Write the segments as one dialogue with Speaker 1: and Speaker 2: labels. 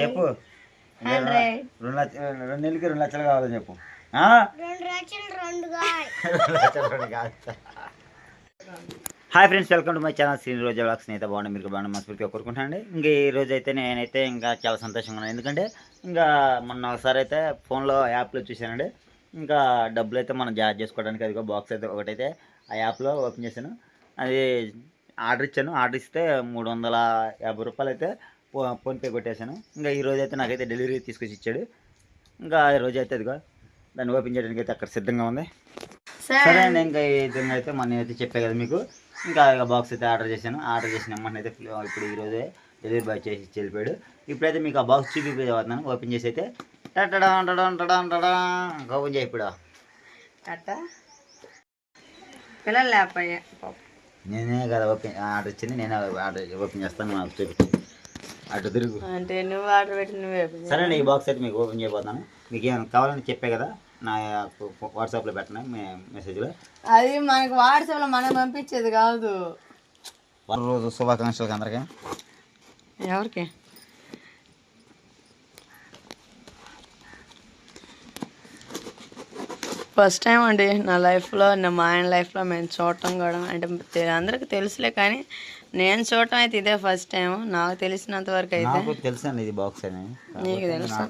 Speaker 1: చెప్పు. రెండు లక్ష రెండు నెలలకి రెండు లక్షలు కావాలని చెప్పు.
Speaker 2: లక్షలు
Speaker 1: లక్షలు. Hi friends welcome to my channel Sri Roja blogs. నేత బాగుండే మీరు బాగుండే మనస్ఫూర్తిగా కోరుకుంటానండి ఇంకా ఈ రోజు అయితే నేనైతే ఇంకా చాలా సంతోషంగా ఉన్నాను. ఎందుకంటే ఇంకా మొన్న ఒకసారి అయితే ఫోన్లో యాప్లో చూశానండి. ఇంకా డబ్బులు అయితే మనం జార్ చేసుకోవడానికి అదిగో బాక్స్ అయితే ఒకటైతే ఆ యాప్లో ఓపెన్ చేశాను. అది ఆర్డర్ ఇచ్చాను. ఆర్డర్ ఇస్తే మూడు వందల యాభై రూపాయలు అయితే ఫోన్పే కొట్టేశాను. ఇంకా ఈ రోజు అయితే నాకైతే డెలివరీ తీసుకొచ్చి ఇచ్చాడు. ఇంకా ఈ రోజు అయితే అదిగో దాన్ని ఓపెన్ చేయడానికి అయితే అక్కడ సిద్ధంగా ఉంది. సరే. అండి ఇంకా ఈ విధంగా అయితే మన అయితే చెప్పే కదా మీకు. ఇంకా బాక్స్ అయితే ఆర్డర్ చేశాను. ఆర్డర్ చేసిన అమ్మని అయితే ఇప్పుడు ఈరోజే డెలివరీ బాయ్ చేసి ఇచ్చి వెళ్ళిపోయాడు. ఇప్పుడైతే మీకు ఆ బాక్స్ చూపిపోతున్నాను ఓపెన్ చేసి అయితే టడా టడా టడా ఓపెన్ చేయి ఇప్పుడు.
Speaker 2: పిల్లలు లేకపోయా
Speaker 1: నేనే కదా ఓపెన్ ఆర్డర్ ఇచ్చింది. నేనే ఆర్డర్ ఓపెన్ చేస్తాను నాకు చూపించి. అటు తిరుగు.
Speaker 2: అంటే నువ్వు ఆర్డర్ పెట్టి నువ్వే
Speaker 1: సరే ఈ బాక్స్ అయితే మీకు ఓపెన్ చేయబోతున్నాను. మీకు ఏమైనా కావాలని చెప్పే కదా నా వాట్సాప్లో పెట్టిన మెసేజ్లో?
Speaker 2: అది మనకు వాట్సాప్లో మనం పంపించేది కాదు.
Speaker 1: రోజు శుభాకాంక్షలకు అందరికీ.
Speaker 2: ఎవరికి? ఫస్ట్ టైం అండి నా లైఫ్లో నా మా ఆయన లైఫ్లో మేము చూడటం కూడా అంటే అందరికి తెలుసులే కానీ నేను చూడటం అయితే ఇదే ఫస్ట్ టైం నాకు తెలిసినంత వరకు అయితే.
Speaker 1: నాకు తెలుసు ఇది బాక్స్ అని.
Speaker 2: నీకు తెలుసా?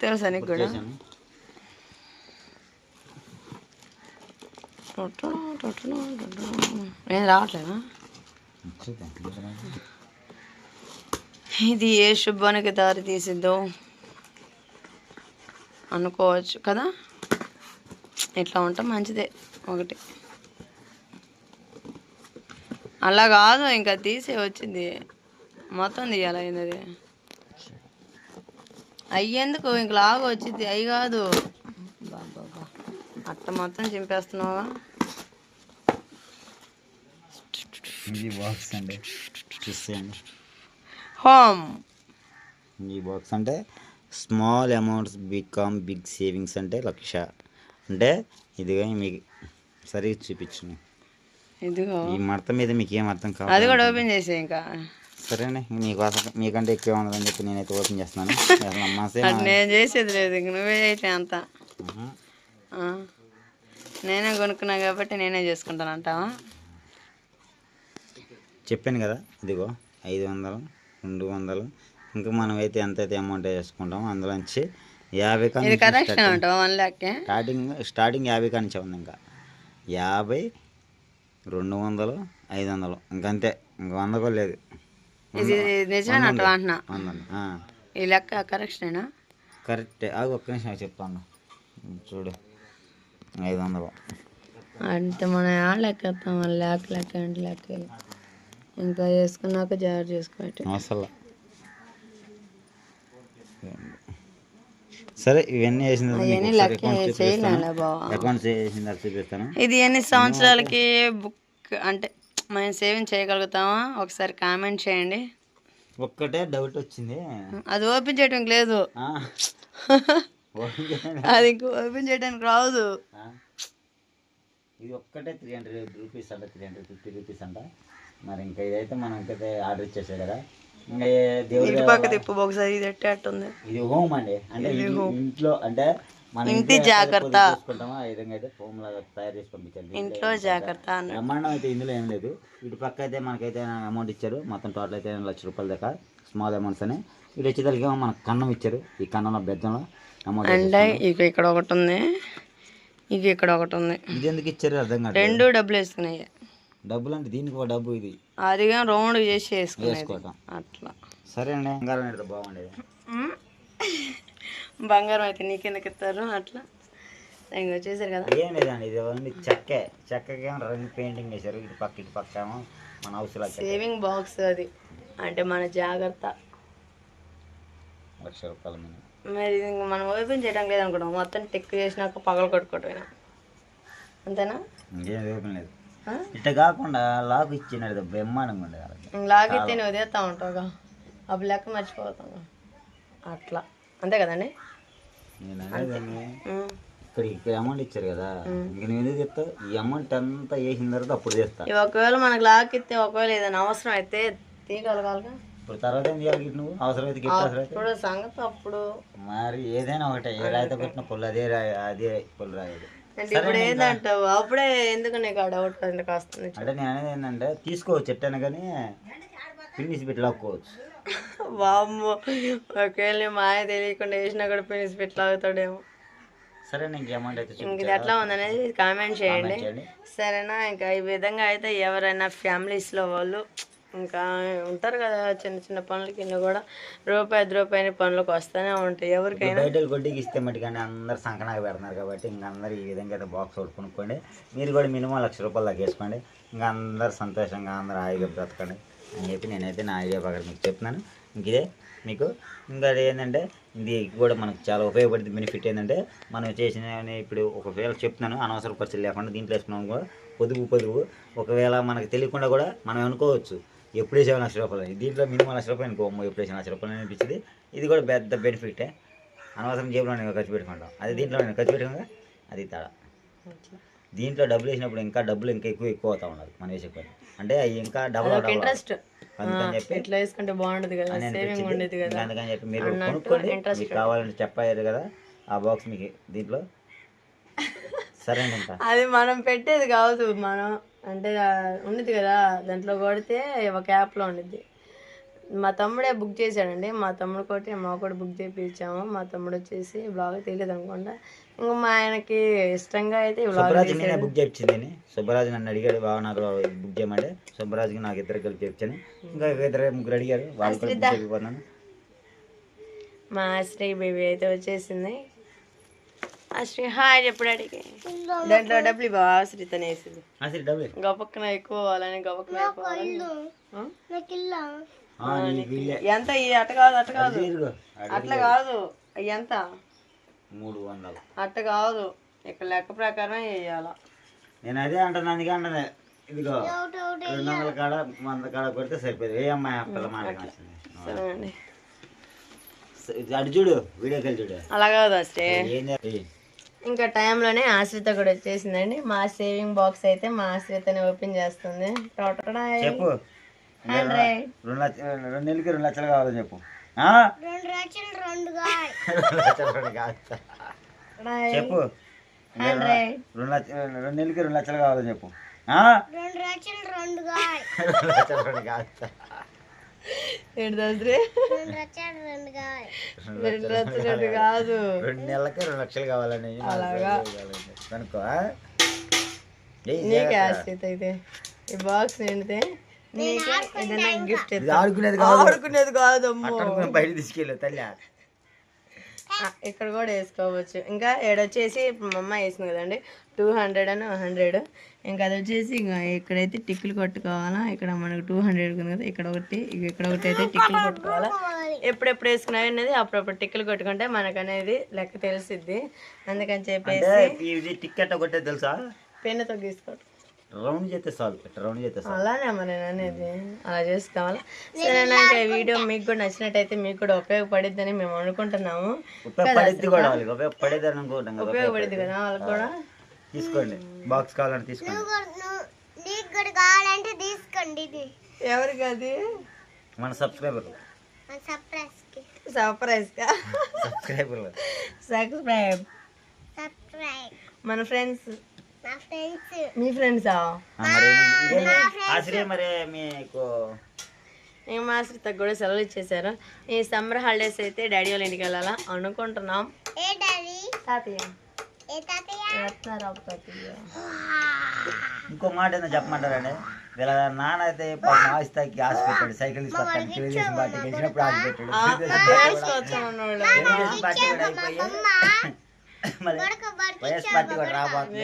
Speaker 2: తెలుసా? నీకు కూడా. ఏం రావట్లేదా ఇది ఏ శుభానికి దారి తీసిద్దో అనుకోవచ్చు కదా ఇట్లా ఉంటే మంచిదే ఒకటి అలా కాదు ఇంకా తీసే వచ్చింది. మొత్తం తీయాలి అయింది అయ్యేందుకు? ఇంక లాగా వచ్చింది. అయ్యి కాదు. బాబా అట్ట మొత్తం చింపేస్తున్నావా
Speaker 1: ఇది బాక్స్ అండి చూసేయండి.
Speaker 2: హోమ్.
Speaker 1: ఈ బాక్స్ అంటే small amounts become big savings అంటే లక్ష. అంటే ఇదిగా మీకు సరిగ్గా చూపించను.
Speaker 2: ఇదిగో
Speaker 1: ఈ మడత మీద మీకు ఏం అర్థం
Speaker 2: అది
Speaker 1: కావాలి
Speaker 2: కూడా ఓపెన్ చేసే ఇంకా.
Speaker 1: సరేనే మీకోసం మీకంటే ఎక్కువ ఉండదని చెప్పి నేనైతే ఓపెన్ చేస్తున్నాను. అసలు
Speaker 2: అది నేను చేసేది లేదు ఇంక నువ్వే అయితే అంత. నేనే కొనుక్కున్నా కాబట్టి నేనే చేసుకుంటాను అంటావా?
Speaker 1: చెప్పాను కదా ఇదిగో ఐదు వందలు రెండు వందలు. ఇంకా మనం అయితే ఎంత అయితే అమౌంట్ వేసుకుంటామో అందులోంచి యాభై కానీ స్టార్టింగ్ స్టార్టింగ్ యాభై కానీ ఉంది ఇంకా. యాభై రెండు వందలు ఐదు వందలు. ఇంకంతే. ఇంక వంద కూడా లేదు.
Speaker 2: ఇది నిజమే అంటావా అంటున్నా?
Speaker 1: వందండి
Speaker 2: ఈ లెక్క కరెక్షనేనా?
Speaker 1: కరెక్ట్. అది ఒక్క నిమిషం చెప్తాను. చూడు. ఐదు వందలు.
Speaker 2: అంటే మనం ఆ లెక్క మన లెక్క లెక్క అంటే లెక్క. ఇంకా చేసుకున్నాక జాగ్రత్త చేసుకోవచ్చు
Speaker 1: అసలు సరే ఇవన్నీ వేసిన తర్వాత చూపిస్తాను.
Speaker 2: బావా
Speaker 1: అకౌంట్ చేసిన తర్వాత చూపిస్తాను.
Speaker 2: ఇది ఎన్ని సంవత్సరాలకి బుక్ అంటే మనం సేవింగ్ చేయగలుగుతామా? ఒకసారి కామెంట్ చేయండి.
Speaker 1: ఒక్కటే డౌట్ వచ్చింది.
Speaker 2: అది ఓపెన్ చేయడానికి లేదు.
Speaker 1: చేయండి.
Speaker 2: అది ఇంక ఓపెన్ చేయడానికి రాదు.
Speaker 1: ఇది ఒక్కటే త్రీ హండ్రెడ్ రూపీస్ అంట త్రీ హండ్రెడ్ ఫిఫ్టీ రూపీస్ అంట. మరి ఇంకా ఇదైతే మనం ఇంకైతే ఆర్డర్ ఇచ్చేసాయి కదా.
Speaker 2: ఇటు పక్క తిప్పు ఒకసారి ఇది ఎట్టేట్టుంది
Speaker 1: ఇది హోమ్ అండి. అంటే ఇంట్లో అంటే మన
Speaker 2: ఇంటి జాగ్రత్త.
Speaker 1: ఆ విధంగా అయితే హోమ్ లాగా తయారు చేసి పంపించాలి.
Speaker 2: ఇంట్లో జాగ్రత్త
Speaker 1: బ్రహ్మాండం అయితే ఇందులో ఏం లేదు. ఇటు పక్క అయితే మనకైతే అమౌంట్ ఇచ్చారు. మొత్తం టోటల్ అయితే లక్ష రూపాయల దాకా స్మాల్ అమౌంట్స్ అని. ఇటు వచ్చేదానికి ఏమో మనకు కన్నం ఇచ్చారు. ఈ కన్నంలో బెజ్జంలో అమౌంట్
Speaker 2: అంటే ఇక ఇక్కడ ఒకటి ఉంది. ఇక ఇక్కడ ఒకటి ఉంది.
Speaker 1: ఇది ఎందుకు ఇచ్చారు అర్థం కాదు
Speaker 2: రెండు డబ్బులు వేసుకున్నాయి.
Speaker 1: డబ్బులు అంటే దీనికి ఒక డబ్బు ఇది.
Speaker 2: అదిగా రౌండ్ చేసి
Speaker 1: వేసుకోవటం
Speaker 2: అట్లా.
Speaker 1: సరే అండి బంగారం పెడితే బాగుండేది.
Speaker 2: బంగారం అయితే నీకెందుకు ఇస్తారు? అట్లా. ఇంక వచ్చేసారు కదా.
Speaker 1: ఏం లేదండి ఇది ఓన్లీ చెక్కే. చెక్కకి రంగు పెయింటింగ్ వేశారు. ఇటు పక్క ఇటు పక్క ఏమో మన హౌస్లో
Speaker 2: సేవింగ్ బాక్స్ అది. అంటే మన జాగ్రత్త.
Speaker 1: లక్ష రూపాయల
Speaker 2: మరి మనం ఓపెన్ చేయడానికి లేదనుకుంటాం మొత్తం టెక్ చేసినాక పగలు కొట్టుకోవటమేనా అంతేనా?
Speaker 1: ఇంకేం ఓపెన్ లేదు? ఇట్ట కాకుండా లాక్ ఇచ్చినది బ్రహ్మాండంగా ఉండేది.
Speaker 2: ఇంక లాగితే నువ్వు వదిలేస్తా ఉంటావుగా అప్పుడు లెక్క మర్చిపోతావు అట్లా. అంతే కదండి?
Speaker 1: నేను. ఇక్కడ ఇక్కడ అమౌంట్ ఇచ్చారు కదా. ఇంక నేను చెప్తా? ఈ అమౌంట్ అంతా వేసిన తర్వాత అప్పుడు చేస్తా.
Speaker 2: ఒకవేళ మనకు లాక్ ఇస్తే ఒకవేళ ఏదైనా అవసరం అయితే తీయగలగాలిగా.
Speaker 1: ఇప్పుడు తర్వాత ఏం చేయాలి నువ్వు? అవసరమైతే గిట్ల అవసరమైతే
Speaker 2: సంగతి అప్పుడు.
Speaker 1: మరి ఏదైనా ఒకటే. ఏ రాయితో పెట్టిన పొల్లు అదే రాయి అదే పొల్లు రాయదు.
Speaker 2: అంటే ఇప్పుడు ఏందంటావు? అప్పుడే ఎందుకు నీకు ఆ డౌట్ ఎందుకు వస్తుంది
Speaker 1: అంటే నేను అనేది ఏంటంటే తీసుకోవచ్చు ఎట్టైనా కానీ ఫినిష్ పెట్టి లాక్కోవచ్చు.
Speaker 2: వామ్మో ఒకవేళ మా ఆయన తెలియకుండా వేసినా కూడా పినిసి పెట్టి లాగుతాడేమో.
Speaker 1: సరే నీకు అమౌంట్ అయితే
Speaker 2: ఇది ఎట్లా ఉందనేది కామెంట్ చేయండి.
Speaker 1: చేయండి.
Speaker 2: సరేనా? ఇంకా ఈ విధంగా అయితే ఎవరైనా ఫ్యామిలీస్లో వాళ్ళు ఇంకా ఉంటారు కదా చిన్న చిన్న పనుల కింద కూడా. రూపాయి ఐదు రూపాయల పనులకు వస్తూనే ఉంటాయి. ఎవరికైనా
Speaker 1: బయట గొడ్డికి ఇస్తే మట్టి కానీ అందరు సంకనాగా పెడుతున్నారు కాబట్టి ఇంకా అందరు ఈ విధంగా అయితే బాక్స్ ఒకటి కొనుక్కోండి. మీరు కూడా మినిమం లక్ష రూపాయలు దాకా వేసుకోండి ఇంకా అందరు సంతోషంగా అందరు హాయిగా బ్రతకండి అని చెప్పి నేనైతే నా ఐడియా ప్రకారం మీకు చెప్తున్నాను. ఇంక ఇదే మీకు. ఇంకా ఏంటంటే ఇది కూడా మనకు చాలా ఉపయోగపడుతుంది. బెనిఫిట్ ఏంటంటే మనం చేసిన ఇప్పుడు ఒకవేళ చెప్తున్నాను అనవసర ఖర్చులు లేకుండా దీంట్లో వేసుకున్నాం కూడా పొదుపు పొదుపు ఒకవేళ మనకు తెలియకుండా కూడా మనం అనుకోవచ్చు. ఎప్పుడు వేసావు లక్ష రూపాయలు. దీంట్లో మినిమం లక్ష రూపాయలు అమ్మో ఎప్పుడు వేసిన లక్ష రూపాయలు అని అనిపించింది. ఇది కూడా పెద్ద బెనిఫిటే. అనవసరం జేబులో నేను ఖర్చు పెట్టుకుంటాం. అది దీంట్లో నేను ఖర్చు పెట్టుకుందా అది తేడా. దీంట్లో డబ్బులు వేసినప్పుడు ఇంకా డబ్బులు ఇంకా ఎక్కువ ఎక్కువ అవుతా ఉన్నారు మనం వేసే పని. అంటే అవి ఇంకా డబుల్
Speaker 2: ఒక ఇంట్రెస్ట్
Speaker 1: అందుకని చెప్పి
Speaker 2: ఇట్లా వేసుకుంటే బాగుండదు కదా
Speaker 1: అని
Speaker 2: సేవింగ్
Speaker 1: అనిపించింది.
Speaker 2: ఉండేది కదా.
Speaker 1: ఇంకా అందుకని చెప్పి మీరు కొనుక్కోండి. మీకు కావాలని చెప్పారు కదా ఆ బాక్స్ మీకు దీంట్లో. సరే ఇంకా
Speaker 2: అది మనం పెట్టేది కాదు మనం అంటే ఉండిద్ది కదా దాంట్లో కొడితే ఒక యాప్లో ఉండిద్ది. మా తమ్ముడే బుక్ చేశాడండి. మా తమ్ముడు కొట్టి మా కూడా బుక్ చేయించాము మా తమ్ముడు వచ్చేసి బ్లాగ్ తెలియదు అనుకుంటా. ఇంకా మా ఆయనకి ఇష్టంగా అయితే
Speaker 1: సుబ్బరాజు నేనే బుక్ చేయించింది సుబ్బరాజు నన్ను అడిగాడు బాగా నాకు బుక్ చేయమంటే. సుబ్బరాజుకి నాకు ఇద్దరు కలిపి చెప్తాను ఇంకా ఇద్దరు ముగ్గురు అడిగారు వాళ్ళు
Speaker 2: మా శ్రీ బేబీ అయితే వచ్చేసింది. ఆ శ్రీ హాయ్ ఎప్పుడు అడిగి దాంట్లో డబ్బులు బాగా శ్రీతనే వేసింది.
Speaker 1: అసలు డబ్బులు
Speaker 2: గొప్పక్కన ఎక్కువ అవ్వాలని ఎక్కువ అవ్వాలని. ఎంత ఈ అట్ట కాదు అట్ట కాదు.
Speaker 1: ఇదిగో.
Speaker 2: అట్లా కాదు. అయ్యి ఎంత?
Speaker 1: మూడు వందలు.
Speaker 2: అట్ట కాదు. ఇక్కడ లెక్క ప్రకారం వేయాల
Speaker 1: నేను అదే అంటున్నాను అందుకే అంటున్నా. ఇదిగో రెండు వందల కాడ వంద కాడ కొడితే సరిపోయింది. ఏ అమ్మాయి పిల్ల మాట్లాడాల్సింది
Speaker 2: సరే అండి
Speaker 1: అటు చూడు వెళ్ళి చూడు.
Speaker 2: అలా కాదు అస్తే
Speaker 1: ఏం చేయాలి?
Speaker 2: ఇంకా టైంలోనే ఆశ్రిత కూడా వచ్చేసిందండి. మా సేవింగ్ బాక్స్ అయితే మా ఆశ్రితని ఓపెన్ చేస్తుంది.
Speaker 1: చెప్పు. రెండు నెలలకి రెండు లక్షలు కావాలని చెప్పు. చెప్పు. రెండు నెలలకి రెండు లక్షలు కావాలని చెప్పు. ఆ? రెండు లక్షలు రెండు కాదు
Speaker 2: ఏంటి దాద్రి? రెండు లక్షలు రెండు కాదు.
Speaker 1: రెండు నెలలకి రెండు లక్షలు కావాలని
Speaker 2: అలాగా.
Speaker 1: కనుక్కో
Speaker 2: నీకే. ఆశ్రిత అయితే ఈ బాక్స్ నిండితే నీకే ఏదైనా గిఫ్ట్
Speaker 1: ఆడుకునేది కాదు.
Speaker 2: ఆడుకునేది
Speaker 1: అక్కడ బయట తీసుకెళ్ళు తల్లి.
Speaker 2: ఇక్కడ కూడా వేసుకోవచ్చు. ఇంకా ఏడొచ్చేసి అమ్మ వేసింది కదండి. టూ హండ్రెడ్ అని హండ్రెడ్ ఇంకా అది వచ్చేసి ఇంకా ఇక్కడైతే టిక్కులు కొట్టుకోవాలా? ఇక్కడ మనకు టూ హండ్రెడ్ ఉంది కదా. ఇక్కడ ఒకటి ఇక ఇక్కడ ఒకటి అయితే టిక్కులు కొట్టుకోవాలా? ఎప్పుడెప్పుడు వేసుకున్నాయి అనేది అప్పుడప్పుడు టిక్కులు కొట్టుకుంటే మనకు అనేది లెక్క తెలిసిద్ది. అందుకని చెప్పేసి
Speaker 1: టికెట్ ఒకటే తెలుసా?
Speaker 2: పెన్నుతో గీసుకోవటం.
Speaker 1: రౌండ్ చేస్తే ఇట్లా రౌండ్ చేస్తే చాలు.
Speaker 2: అలానే అమ్మ నేను అనేది అలా చేసుకోవాలా సరే నాకు ఈ వీడియో మీకు కూడా నచ్చినట్టయితే మీకు కూడా ఉపయోగపడిద్దని మేము అనుకుంటున్నాము.
Speaker 1: ఉపయోగపడేది కూడా వాళ్ళకి ఉపయోగపడేది అని అనుకుంటాం కదా
Speaker 2: ఉపయోగపడిద్ది కదా వాళ్ళకి కూడా?
Speaker 1: తీసుకోండి. బాక్స్ కావాలంటే తీసుకోండి.
Speaker 2: ఎవరికి అది?
Speaker 1: మన సబ్స్క్రైబర్
Speaker 2: సర్ప్రైజ్గా?
Speaker 1: Subscriber
Speaker 2: subscribe. మన ఫ్రెండ్స్. మీ ఫ్రెండ్సా?
Speaker 1: ఆశ్రయ మరి మీకు?
Speaker 2: నేను మా శ్రీతకు కూడా సెలవులు ఇచ్చేసారు ఈ సమ్మర్ హాలిడేస్ అయితే డాడీ వాళ్ళ ఇంటికి వెళ్ళాలా? అనుకుంటున్నాం. తాతయ్య. రత్నారావు తాతయ్య.
Speaker 1: ఇంకో మాట ఏదో చెప్పమంటారండి? వీళ్ళ నాన్న అయితే పాపం ఆస్తికి ఆశ పెట్టాడు సైకిల్ తీసుకొస్తాను. తెలుగుదేశం గెలిచినప్పుడు ఆశ పెట్టాడు తెలుగుదేశం పార్టీ కూడా- అయిపోయి. వైఎస్ పార్టీ కూడా రాబోతుంది.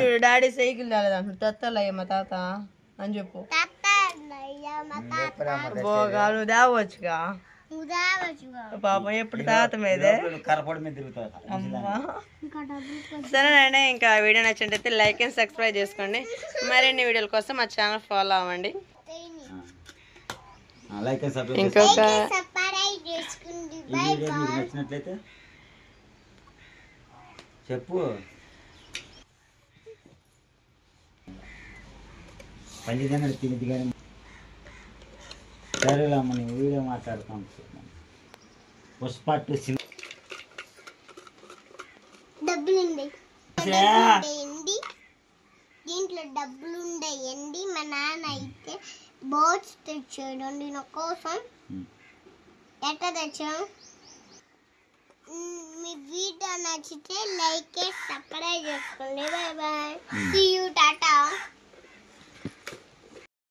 Speaker 2: చూడు డాడీ సైకిల్ రాలేదంట తత్తలయ్య మా తాత అని చెప్పు. నువ్వు తేవచ్చుగా పాపం ఎప్పుడు తాత మీదే. సరేనండి ఇంకా వీడియో నచ్చినట్టయితే లైక్ అండ్ సబ్స్క్రైబ్ చేసుకోండి. మరిన్ని వీడియోల కోసం మా ఛానల్ ఫాలో అవ్వండి.
Speaker 1: లైక్ అండ్ సబ్స్క్రైబ్
Speaker 2: ఇంకొక
Speaker 1: నచ్చినట్లయితే చెప్పు. పండితే తినిది కానీ సరేలే అమ్మ నేను వీడియో మాట్లాడుతాను పుష్ప టూ
Speaker 3: ఉండేయండి దీంట్లో డబ్బులు ఉండేయండి మా నాన్న అయితే బోట్స్ తెచ్చాడండి నా కోసం ఎట్లా తెచ్చాం మ్, మీ వీడియో నచ్చితే లైక్ సబ్స్క్రైబ్ చేసుకోండి bye bye see you tata